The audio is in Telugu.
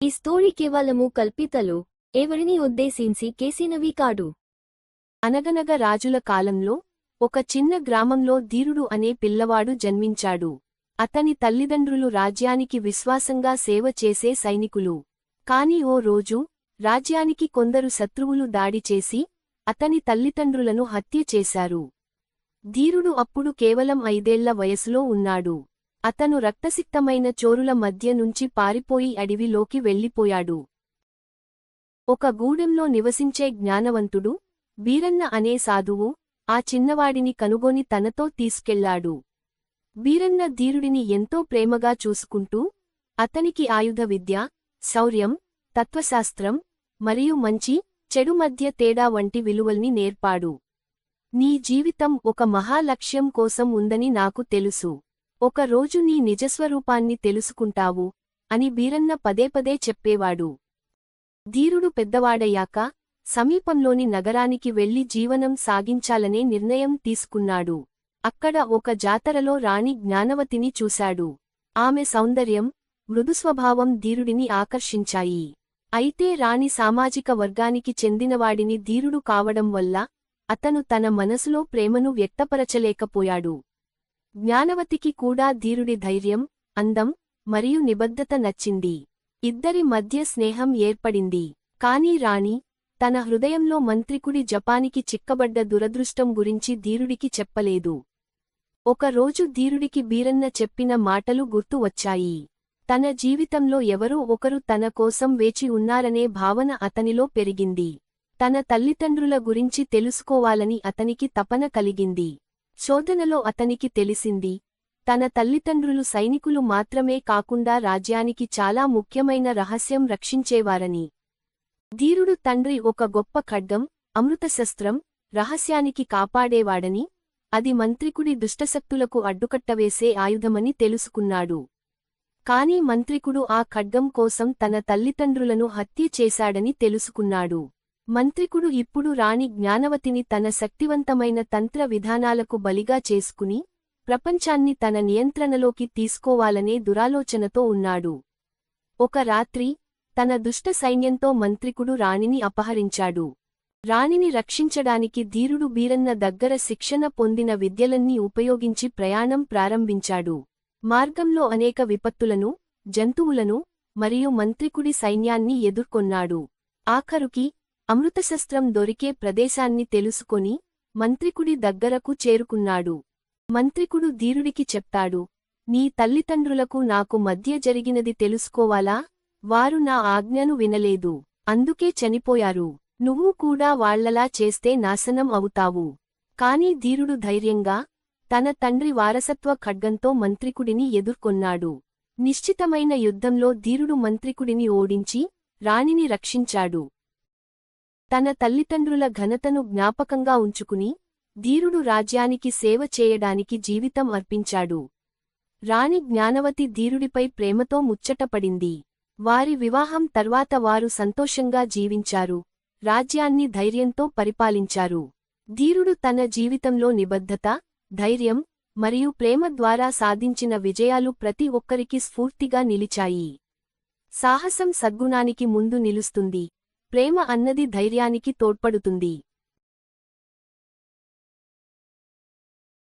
ఈ స్టోరీ కేవలము కల్పితలు. ఎవరిని ఉద్దేశించి కేసినవి కాడు అనగనగ రాజుల కాలంలో ఒక చిన్న గ్రామంలో ధీరుడు అనే పిల్లవాడు జన్మించాడు. అతని తల్లిదండ్రులు రాజ్యానికి విశ్వాసంగా సేవ చేసే సైనికులు. కాని ఓ రోజు రాజ్యానికి కొందరు శత్రువులు దాడి చేసి అతని తల్లిదండ్రులను హత్య చేశారు. ధీరుడు అప్పుడు కేవలం ఐదేళ్ళ వయసులో ఉన్నాడు. అతను రక్తసిక్తమైన చోరుల మధ్య నుంచి పారిపోయి అడవిలోకి వెళ్ళిపోయాడు. ఒక గూడెంలో నివసించే జ్ఞానవంతుడు బీరన్న అనే సాధువు ఆ చిన్నవాడిని కనుగొని తనతో తీసుకెళ్ళాడు. బీరన్న ధీరుడిని ఎంతో ప్రేమగా చూసుకుంటూ అతనికి ఆయుధ విద్య శౌర్యం తత్వశాస్త్రం మరియు మంచి చెడు మధ్య తేడా వంటి విలువల్ని నేర్పాడు. నీ జీవితం ఒక మహాలక్ష్యం కోసం ఉందని నాకు తెలుసు. ఒక రోజు నీ నిజస్వరూపాన్ని తెలుసుకుంటావు అని బీరన్న పదేపదే చెప్పేవాడు. ధీరుడు పెద్దవాడయ్యాక సమీపంలోని నగరానికి వెళ్ళి జీవనం సాగించాలనే నిర్ణయం తీసుకున్నాడు. అక్కడ ఒక జాతరలో రాణి జ్ఞానవతిని చూశాడు. ఆమె సౌందర్యం మృదుస్వభావం ధీరుడిని ఆకర్షించాయి. అయితే రాణి సామాజిక వర్గానికి చెందినవాడిని ధీరుడు కావడం వల్ల అతను తన మనసులో ప్రేమను వ్యక్తపరచలేకపోయాడు. జ్ఞానవతికి కూడా ధీరుడి ధైర్యం అందం మరియు నిబద్ధత నచ్చింది. ఇద్దరి మధ్య స్నేహం ఏర్పడింది. కాని రాణి తన హృదయంలో మంత్రికుడి జపానికి చిక్కబడ్డ దురదృష్టం గురించి ధీరుడికి చెప్పలేదు. ఒకరోజు ధీరుడికి బీరన్న చెప్పిన మాటలు గుర్తు వచ్చాయి. తన జీవితంలో ఎవరో ఒకరు తన కోసం వేచి ఉన్నారనే భావన అతనిలో పెరిగింది. తన తల్లిదండ్రుల గురించి తెలుసుకోవాలని అతనికి తపన కలిగింది. శోధనలో అతనికి తెలిసింది తన తల్లిదండ్రులు సైనికులు మాత్రమే కాకుండా రాజ్యానికి చాలా ముఖ్యమైన రహస్యం రక్షించేవారని. ధీరుడు తండ్రి ఒక గొప్ప ఖడ్గం అమృతశస్త్రం రహస్యానికి కాపాడేవాడని అది మంత్రికుడి దుష్టశక్తులకు అడ్డుకట్టవేసే ఆయుధమని తెలుసుకున్నాడు. కాని మంత్రికుడు ఆ ఖడ్గం కోసం తన తల్లిదండ్రులను హత్య చేశాడని తెలుసుకున్నాడు. మంత్రికుడు ఇప్పుడు రాణి జ్ఞానవతిని తన శక్తివంతమైన తంత్ర విధానాలకు బలిగా చేసుకుని ప్రపంచాన్ని తన నియంత్రణలోకి తీసుకోవాలనే దురాలోచనతో ఉన్నాడు. ఒక రాత్రి తన దుష్ట సైన్యంతో మంత్రికుడు రాణిని అపహరించాడు. రాణిని రక్షించడానికి ధీరుడు బీరన్న దగ్గర శిక్షణ పొందిన విద్యలన్నీ ఉపయోగించి ప్రయాణం ప్రారంభించాడు. మార్గంలో అనేక విపత్తులను జంతువులను మరియు మంత్రికుడి సైన్యాన్ని ఎదుర్కొన్నాడు. ఆఖరుకి అమృతశస్త్రం దొరికే ప్రదేశాన్ని తెలుసుకొని మంత్రికుడి దగ్గరకు చేరుకున్నాడు. మంత్రికుడు ధీరుడికి చెప్తాడు నీ తల్లిదండ్రులకు నాకు మధ్య జరిగినది తెలుసుకోవాలా? వారు నా ఆజ్ఞను వినలేదు. అందుకే చనిపోయారు. నువ్వు కూడా వాళ్ళలా చేస్తే నాశనం అవుతావు కాని ధీరుడు ధైర్యంగా తన తండ్రి వారసత్వ ఖడ్గంతో మంత్రికుడిని ఎదుర్కొన్నాడు. నిశ్చితమైన యుద్ధంలో ధీరుడు మంత్రికుడిని ఓడించి రాణిని రక్షించాడు. తన తల్లిదండ్రుల ఘనతను జ్ఞాపకంగా ఉంచుకుని ధీరుడు రాజ్యానికి సేవ చేయడానికి జీవితం అర్పించాడు. రాణి జ్ఞానవతి ధీరుడిపై ప్రేమతో ముచ్చటపడింది. వారి వివాహం తర్వాత వారు సంతోషంగా జీవించారు. రాజ్యాన్ని ధైర్యంతో పరిపాలించారు. ధీరుడు తన జీవితంలో నిబద్ధత ధైర్యం మరియు ప్రేమ ద్వారా సాధించిన విజయాలు ప్రతి ఒక్కరికి స్ఫూర్తిగా నిలిచాయి. సాహసం సద్గుణానికి ముందు నిలుస్తుంది. ప్రేమ అన్నది ధైర్యానికి తోడ్పడుతుంది.